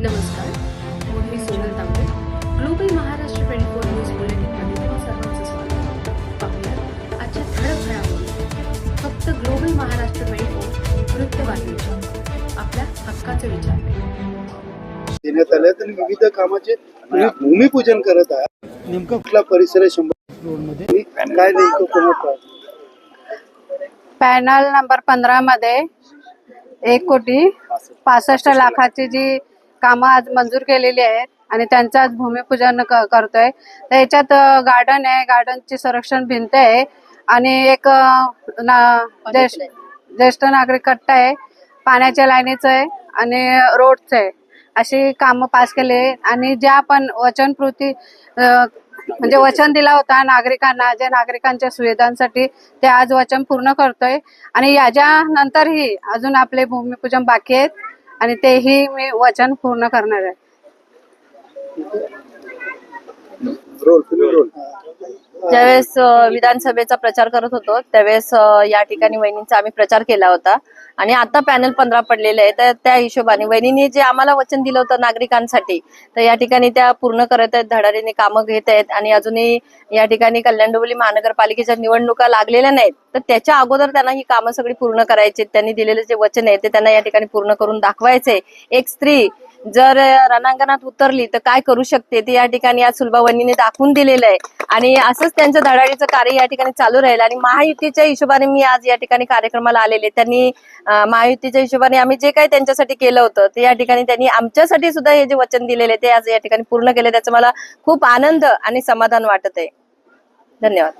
नमस्कार. मी Sonal Tambe. Global Maharashtra twenty four news बुलेटिनमध्ये तुम्हा सर्वांचं स्वागत. पाहूया आजच्या ठळक घडामोडी फक्त ग्लोबल महाराष्ट्र ट्वेंटी फोर वृत्तवाहिनीच्या आपल्या हक्काचे विचार. देण्यात आले आणि विविध कामाचे तुम्ही भूमिपूजन करत आहात नेमकं कुठला परिसर आहे शंभर रोडमध्ये काय नेमकं कोणात पॅनल नंबर पंधरा मध्ये एक कोटी पासष्ट लाखाची जी कामं आज मंजूर केलेली आहेत आणि त्यांचं आज भूमिपूजन करतोय. तर याच्यात गार्डन आहे. गार्डनची संरक्षण भिंत आहे. आणि एक ना- ज्येष्ठ ज्येष्ठ नागरिक कट्टा आहे. पाण्याच्या लाईनीचं आहे आणि रोडचं आहे. अशी कामं पास केले आणि ज्या आपण वचनपूर्ती म्हणजे वचन दिला होता नागरिकांना ज्या नागरिकांच्या सुविधांसाठी ते आज वचन पूर्ण करतोय. आणि याच्या नंतरही अजून आपले भूमिपूजन बाकी आहेत आणि तेही मी वचन पूर्ण करणार आहे. रोल रोल. ज्यावेळेस विधानसभेचा प्रचार करत होतो त्यावेळेस या ठिकाणी वहिनींचा आम्ही प्रचार केला होता. आणि आता पॅनल पंधरा पडलेले आहे तर त्या हिशोबाने वहिनींनी जे आम्हाला वचन दिलं होतं नागरिकांसाठी तर या ठिकाणी त्या पूर्ण करत आहेत धडाडीने कामं घेत आहेत आणि अजूनही या ठिकाणी कल्याण डोंबिवली महानगरपालिकेच्या निवडणुका लागलेल्या नाहीत. तर त्याच्या अगोदर त्यांना ही कामं सगळी पूर्ण करायची त्यांनी दिलेले जे वचन आहे ते त्यांना या ठिकाणी पूर्ण करून दाखवायचे एक स्त्री जर रणांगणात उतरली तर काय करू शकते? ते या ठिकाणी आज सुलभावणीने दाखवून दिलेलं आहे. आणि असंच त्यांचं धडाडीचं कार्य या ठिकाणी चालू राहील. आणि महायुतीच्या हिशोबाने मी आज या ठिकाणी कार्यक्रमाला आलेले त्यांनी महायुतीच्या हिशोबाने आम्ही जे काही त्यांच्यासाठी केलं होतं ते या ठिकाणी त्यांनी आमच्यासाठी सुद्धा हे जे वचन दिलेले ते आज या ठिकाणी पूर्ण केले. त्याचा मला खूप आनंद आणि समाधान वाटत आहे. धन्यवाद.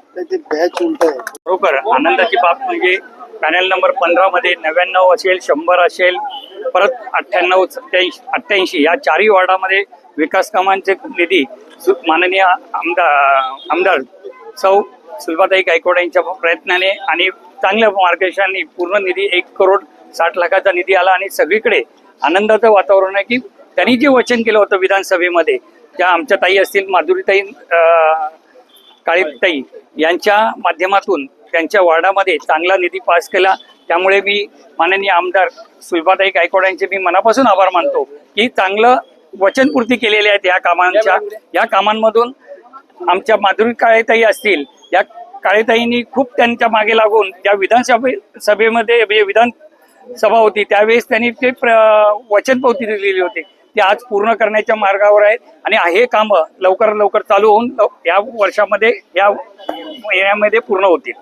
बरोबर. आनंदाची बाब म्हणजे पॅनल नंबर पंधरा मध्ये नव्याण्णव असेल शंभर असेल परत अठ्ठ्याण्णव सत्याऐंशी अठ्ठ्याऐंशी या चारही वॉर्डामध्ये विकास कामांचे निधी माननीय आमदार आमदार सौ सुलभाताई गायकवाड यांच्या प्रयत्नाने आणि चांगल्या मार्गदर्शनाने पूर्ण निधी एक करोड साठ लाखाचा निधी आला आणि सगळीकडे आनंदाचं वातावरण आहे की त्यांनी जे वचन केलं होतं विधानसभेमध्ये त्या आमच्या ताई असतील माधुरीताई काळीताई यांच्या माध्यमातून त्यांच्या वॉर्डामध्ये चांगला निधी पास केला. त्यामुळे मी माननीय आमदार सुलभाताई गायकवाड यांचे मी मनापासून आभार मानतो की चांगलं वचनपूर्ती केलेली आहेत या कामांच्या. या कामांमधून आमच्या माधुरी काळेताई असतील या काळेताईंनी खूप त्यांच्या मागे लागून ज्या विधानसभे सभेमध्ये म्हणजे होती त्यावेळेस त्यांनी ते प्र- वचनपावती दिलेली होती. ते आज पूर्ण करण्याच्या मार्गावर आहेत. आणि हे कामं लवकर लवकर चालू होऊन या वर्षामध्ये या महिन्यामध्ये पूर्ण होतील.